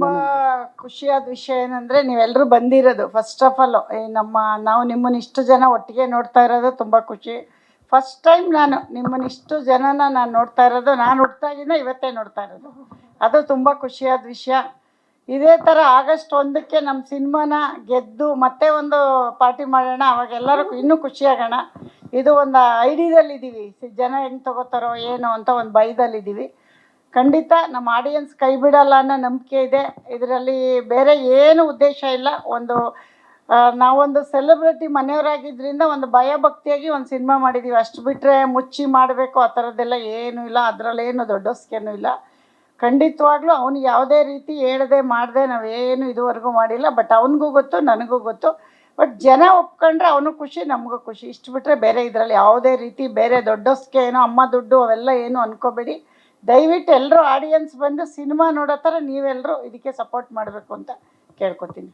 ತುಂಬ ಖುಷಿಯಾದ ವಿಷಯ ಏನಂದ್ರೆ ನೀವೆಲ್ಲರೂ ಬಂದಿರೋದು. ಫಸ್ಟ್ ಆಫ್ ಆಲ್ ನಮ್ಮ, ನಾವು ನಿಮ್ಮನ್ನ ಇಷ್ಟು ಜನ ಒಟ್ಟಿಗೆ ನೋಡ್ತಾ ಇರೋದು ತುಂಬಾ ಖುಷಿ. ಫಸ್ಟ್ ಟೈಮ್ ನಾನು ನಿಮ್ಮನ್ನ ಇಷ್ಟು ಜನನ ನಾನು ನೋಡ್ತಾ ಇರೋದು, ನಾನು ಹುಟ್ಟಾಗಿಂದ ಇವತ್ತೇ ನೋಡ್ತಾ ಇರೋದು. ಅದು ತುಂಬಾ ಖುಷಿಯಾದ ವಿಷಯ. ಇದೇ ಥರ ಆಗಸ್ಟ್ ಒಂದಕ್ಕೆ ನಮ್ಮ ಸಿನಿಮಾನ ಗೆದ್ದು ಮತ್ತೆ ಒಂದು ಪಾರ್ಟಿ ಮಾಡೋಣ, ಅವಾಗ ಎಲ್ಲರೂ ಇನ್ನೂ ಖುಷಿಯಾಗೋಣ. ಇದು ಒಂದು ಐಡಿಯಾದಲ್ಲಿದ್ದೀವಿ. ಜನ ಹೆಂಗೆ ತಗೋತಾರೋ ಏನು ಅಂತ ಒಂದು ಭಯದಲ್ಲಿದ್ದೀವಿ. ಖಂಡಿತ ನಮ್ಮ ಆಡಿಯನ್ಸ್ ಕೈ ಬಿಡಲ್ಲ ಅನ್ನೋ ನಂಬಿಕೆ ಇದೆ. ಇದರಲ್ಲಿ ಬೇರೆ ಏನು ಉದ್ದೇಶ ಇಲ್ಲ. ಒಂದು ನಾವೊಂದು ಸೆಲೆಬ್ರಿಟಿ ಮನೆಯವರಾಗಿದ್ದರಿಂದ ಒಂದು ಭಯಭಕ್ತಿಯಾಗಿ ಒಂದು ಸಿನಿಮಾ ಮಾಡಿದ್ದೀವಿ ಅಷ್ಟು ಬಿಟ್ಟರೆ ಮುಚ್ಚಿ ಮಾಡಬೇಕು, ಆ ಥರದ್ದೆಲ್ಲ ಏನೂ ಇಲ್ಲ. ಅದರಲ್ಲೇನು ದೊಡ್ಡಸ್ಕೇನೂ ಇಲ್ಲ. ಖಂಡಿತವಾಗ್ಲೂ ಅವನು ಯಾವುದೇ ರೀತಿ ಹೇಳದೆ, ಮಾಡದೆ ನಾವೇನು ಇದುವರೆಗೂ ಮಾಡಿಲ್ಲ. ಬಟ್ ಅವನಿಗೂ ಗೊತ್ತು, ನನಗೂ ಗೊತ್ತು. ಬಟ್ ಜನ ಒಪ್ಕೊಂಡ್ರೆ ಅವನು ಖುಷಿ, ನಮಗೂ ಖುಷಿ. ಇಷ್ಟು ಬಿಟ್ಟರೆ ಬೇರೆ ಇದರಲ್ಲಿ ಯಾವುದೇ ರೀತಿ ಬೇರೆ ದೊಡ್ಡಸ್ಕೆ ಏನೋ, ಅಮ್ಮ ದುಡ್ಡು ಅವೆಲ್ಲ ಏನು ಅನ್ಕೋಬೇಡಿ. ದಯವಿಟ್ಟು ಎಲ್ಲರೂ ಆಡಿಯನ್ಸ್ ಬಂದು ಸಿನಿಮಾ ನೋಡೋ ಥರ ನೀವೆಲ್ಲರೂ ಇದಕ್ಕೆ ಸಪೋರ್ಟ್ ಮಾಡಬೇಕು ಅಂತ ಕೇಳ್ಕೊತೀನಿ.